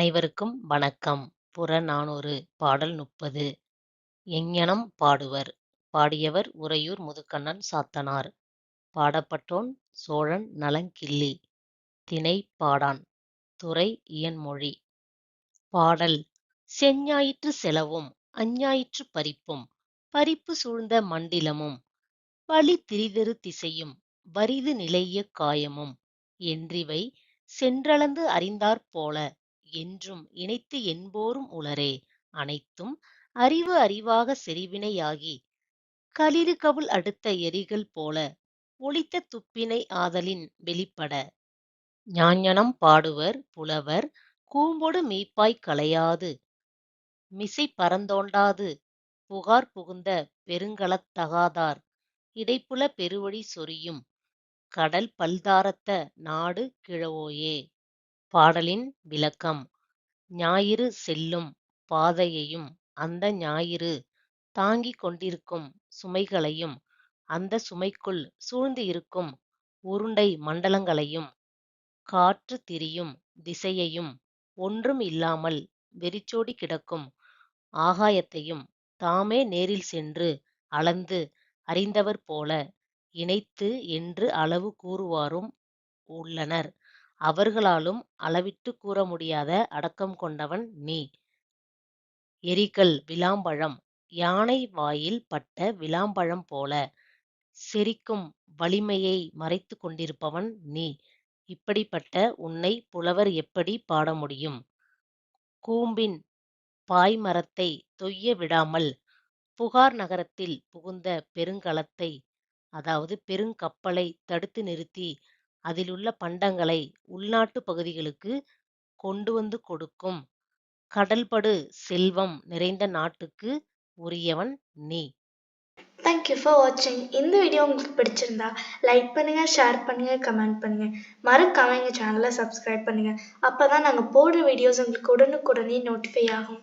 அனைவருக்கும் வணக்கம். புறநானூறு பாடல் முப்பது. எங்ஙனம் பாடுவர்? பாடியவர் உறையூர் முதுகண்ணன் சாத்தனார். பாடப்பட்டோன் சோழன் நலங்கிள்ளி. திணை: பாடான் துறை: இயன்மொழி. பாடல் செஞ்ஞாயிற்று செலவும் அஞ்ஞாயிற்றுப் பறிப்பும் பறிப்பு சூழ்ந்த மண்டிலமும் வழி திரிதரு திசையும் வரிது நிலைய காயமும் என்றிவை சென்றளந்து அறிந்தாற் போல என்றும் இணைத்து என்போரும் உளரே அனைத்தும் அறிவு அறிவாக செறிவினையாகி யாகிக் களிறுகவுள் அடுத்த எரிகள் போல ஒளித்த துப்பினை ஆதலின் வெளிப்பட. ஞாஞனம் பாடுவர் புலவர். கூம்பொடு மீப்பாய்க் களையாது மிசை பரந்தோண்டாது புகார் புகுந்த பெருங்களத் தகாதார் பெருவழி சொரியும் கடல் பல்தாரத்த நாடு கிழவோயே. பாடலின் விளக்கம். ஞாயிறு செல்லும் பாதையையும் அந்த ஞாயிறு தாங்கிக் கொண்டிருக்கும் சுமைகளையும் அந்த சுமைக்குள் சூழ்ந்து இருக்கும் உருண்டை மண்டலங்களையும் காற்று திரியும் திசையையும் ஒன்றும் இல்லாமல் வெறிச்சோடி கிடக்கும் ஆகாயத்தையும் தாமே நேரில் சென்று அளந்து அறிந்தவர் போல இணைத்து என்று அளவு கூறுவாரும் உள்ளனர். அவர்களாலும் அளவிட்டுக் கூற முடியாத அடக்கம் கொண்டவன் நீ. எரிகல் விளாம்பழம் யானை வாயில் பட்ட விளாம்பழம் போல செரிக்கும் வலிமையை மறைத்துக் கொண்டிருப்பவன் நீ. இப்படிப்பட்ட உன்னைப் புலவர் எப்படிப் பாட முடியும்? கூம்பின் பாய்மரத்தைத் தொய்ய விடாமல் புகார் நகரத்தில் புகுந்த பெருங்கலத்தை அதாவது பெருங்கப்பலைத் தடுத்து நிறுத்தி அதிலுள்ள பண்டங்களை உள்நாட்டுப் பகுதிகளுக்குக் கொண்டு வந்து கொடுக்கும். கடல்படு செல்வம் நிறைந்த நாட்டுக்கு உரியவன் நீ. தேங்க் யூ ஃபார் வாட்சிங் இந்த வீடியோ உங்களுக்கு பிடிச்சிருந்தா லைக் பண்ணுங்க ஷேர் பண்ணுங்கள் கமெண்ட் பண்ணுங்கள் மறக்காம எங்கள் சேனலை சப்ஸ்கிரைப் பண்ணுங்க. அப்பதான் நாங்க போடுற வீடியோஸ் உங்களுக்கு உடனுக்குடனே நோட்டிஃபை ஆகும்.